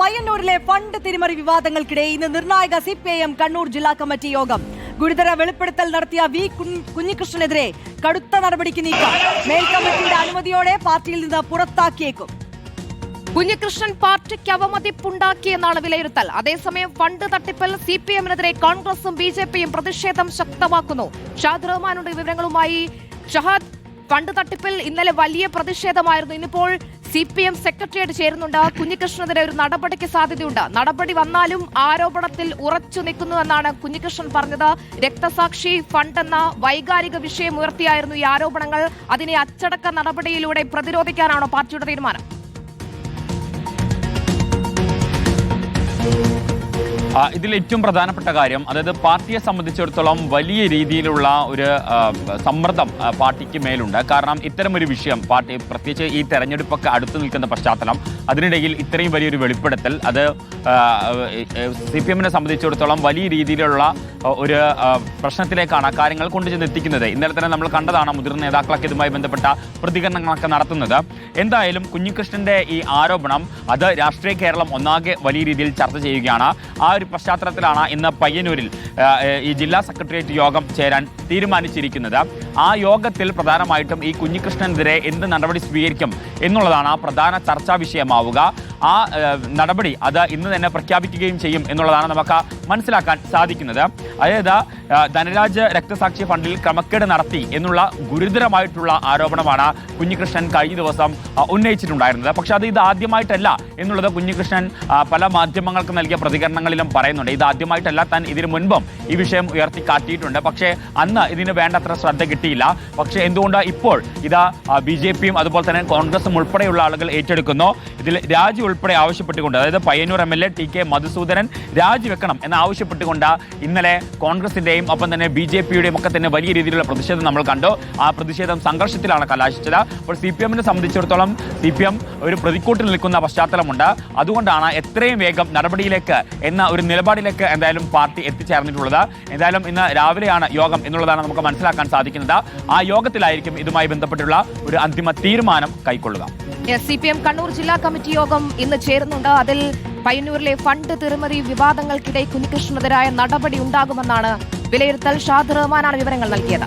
പയ്യന്നൂരിലെ fund തിരിമറി വിവാദങ്ങൾക്കിടെ ഇന്ന് നിർണായക C P I M Kannur ജില്ലാ കമ്മിറ്റി യോഗം. ഗുരുതര വെളിപ്പെടുത്തൽ നടത്തിയ വി കുഞ്ഞികൃഷ്ണനെതിരെ കടുത്ത നടപടിക്ക് നീക്കം. മേൽക്കമ്മിറ്റിയുടെ അനുമതിയോടെ പാർട്ടിയിൽ നിന്ന് പുറത്താക്കിയേക്കും. കുഞ്ഞികൃഷ്ണൻ പാർട്ടിക്ക് അവമതിപ്പുണ്ടാക്കിയെന്നാണ് വിലയിരുത്തൽ. അതേസമയം ഫണ്ട് തട്ടിപ്പിൽ സി പി എമ്മിനെതിരെ കോൺഗ്രസും ബി ജെ പിയും പ്രതിഷേധം ശക്തമാക്കുന്നു. ഷാദ് റഹ്മാനുണ്ട് വിവരങ്ങളുമായി. ഷഹാദ് ഫണ്ട് തട്ടിപ്പിൽ ഇന്നലെ വലിയ പ്രതിഷേധമായിരുന്നു. ഇന്നിപ്പോൾ സി പി എം സെക്രട്ടേറിയറ്റ് ചേരുന്നുണ്ട്. കുഞ്ഞികൃഷ്ണനെതിരെ ഒരു നടപടിക്ക് സാധ്യതയുണ്ട്. നടപടി വന്നാലും ആരോപണത്തിൽ ഉറച്ചു നിൽക്കുന്നുവെന്നാണ് കുഞ്ഞികൃഷ്ണൻ പറഞ്ഞത്. രക്തസാക്ഷി ഫണ്ട് എന്ന വൈകാരിക വിഷയം ഉയർത്തിയായിരുന്നു ഈ ആരോപണങ്ങൾ. അതിനെ അച്ചടക്ക നടപടിയിലൂടെ പ്രതിരോധിക്കാനാണോ പാർട്ടിയുടെ തീരുമാനം? ഇതിൽ ഏറ്റവും പ്രധാനപ്പെട്ട കാര്യം അതായത് പാർട്ടിയെ സംബന്ധിച്ചിടത്തോളം വലിയ രീതിയിലുള്ള ഒരു സമ്മർദ്ദം പാർട്ടിക്ക് മേലുണ്ട്. കാരണം ഇത്തരമൊരു വിഷയം പാർട്ടി പ്രത്യേകിച്ച് ഈ തെരഞ്ഞെടുപ്പൊക്കെ അടുത്തു നിൽക്കുന്ന പശ്ചാത്തലം അതിനിടയിൽ ഇത്രയും വലിയൊരു വെളിപ്പെടുത്തൽ അത് സി പി എമ്മിനെ സംബന്ധിച്ചിടത്തോളം വലിയ രീതിയിലുള്ള ഒരു പ്രശ്നത്തിലേക്കാണ് കാര്യങ്ങൾ കൊണ്ടുചെന്ന് എത്തിക്കുന്നത് ഇന്നലെ തന്നെ നമ്മൾ കണ്ടതാണ് മുതിർന്ന നേതാക്കളൊക്കെ ഇതുമായി ബന്ധപ്പെട്ട പ്രതികരണങ്ങളൊക്കെ നടത്തുന്നത്. എന്തായാലും കുഞ്ഞികൃഷ്ണന്റെ ഈ ആരോപണം അത് രാഷ്ട്രീയ കേരളം ഒന്നാകെ വലിയ രീതിയിൽ ചർച്ച ചെയ്യുകയാണ്. ആ ഒരു പശ്ചാത്തലത്തിലാണ് ഇന്ന് പയ്യന്നൂരിൽ ഈ ജില്ലാ സെക്രട്ടേറിയറ്റ് യോഗം ചേരാൻ തീരുമാനിച്ചിരിക്കുന്നത്. ആ യോഗത്തിൽ പ്രധാനമായിട്ടും ഈ കുഞ്ഞികൃഷ്ണനെതിരെ എന്ത് നടപടി സ്വീകരിക്കും എന്നുള്ളതാണ് പ്രധാന ചർച്ചാ വിഷയമാവുക. ആ നടപടി അത് ഇന്ന് തന്നെ പ്രഖ്യാപിക്കുകയും ചെയ്യും എന്നുള്ളതാണ് നമുക്ക് മനസ്സിലാക്കാൻ സാധിക്കുന്നത്. അതായത് ധനരാജ് രക്തസാക്ഷി ഫണ്ടിൽ ക്രമക്കേട് നടത്തി എന്നുള്ള ഗുരുതരമായിട്ടുള്ള ആരോപണമാണ് കുഞ്ഞികൃഷ്ണൻ കഴിഞ്ഞ ദിവസം ഉന്നയിച്ചിട്ടുണ്ടായിരുന്നത്. പക്ഷെ അത് ഇത് ആദ്യമായിട്ടല്ല എന്നുള്ളത് കുഞ്ഞികൃഷ്ണൻ പല മാധ്യമങ്ങൾക്ക് നൽകിയ പ്രതികരണങ്ങളിലും പറയുന്നുണ്ട്. ഇത് ആദ്യമായിട്ടല്ല താൻ ഇതിനു മുൻപും ഈ വിഷയം ഉയർത്തി കാട്ടിയിട്ടുണ്ട് പക്ഷേ അന്ന് ഇതിന് വേണ്ടത്ര ശ്രദ്ധ കിട്ടിയില്ല. പക്ഷേ എന്തുകൊണ്ട് ഇപ്പോൾ ഇത് ബി ജെ പിയും അതുപോലെ തന്നെ കോൺഗ്രസും ഉൾപ്പെടെയുള്ള ആളുകൾ ഏറ്റെടുക്കുന്നു? ഇതിൽ രാജി ഉൾപ്പെടെ ആവശ്യപ്പെട്ടുകൊണ്ട് അതായത് Payyanur M L A T K Madhusoodanan രാജിവെക്കണം എന്ന് ആവശ്യപ്പെട്ടുകൊണ്ട് ഇന്നലെ കോൺഗ്രസിന്റെയും ഒപ്പം തന്നെ ബി ജെ പിയുടെയും ഒക്കെ തന്നെ വലിയ രീതിയിലുള്ള പ്രതിഷേധം നമ്മൾ കണ്ടു. ആ പ്രതിഷേധം സംഘർഷത്തിലാണ് കലാശിച്ചത്. അപ്പോൾ സി പി എമ്മിനെ സംബന്ധിച്ചിടത്തോളം സി പി എം ഒരു പ്രതിക്കൂട്ടിൽ നിൽക്കുന്ന പശ്ചാത്തലമുണ്ട്. അതുകൊണ്ടാണ് എത്രയും വേഗം നടപടിയിലേക്ക് എന്ന ഒരു നിലപാടിലേക്ക് എന്തായാലും പാർട്ടി എത്തിച്ചേർന്നിട്ടുള്ളത്. എന്തായാലും ഇന്ന് രാവിലെയാണ് യോഗം എന്നുള്ളതാണ് നമുക്ക് മനസ്സിലാക്കാൻ സാധിക്കുന്നത്. ആ യോഗത്തിലായിരിക്കും ഇതുമായി ബന്ധപ്പെട്ടുള്ള ഒരു അന്തിമ തീരുമാനം കൈക്കൊള്ളുക. സി പി എം കണ്ണൂർ ജില്ലാ കമ്മിറ്റി യോഗം ഇന്ന് ചേരുന്നുണ്ട്. അതിൽ പയ്യന്നൂരിലെ ഫണ്ട് തിരുമറി വിവാദങ്ങൾക്കിടെ കുഞ്ഞികൃഷ്ണനെതിരായ നടപടി ഉണ്ടാകുമെന്നാണ് വിലയിരുത്തൽ. ഷാദ് റഹ്മാനാണ് വിവരങ്ങൾ നൽകിയത്.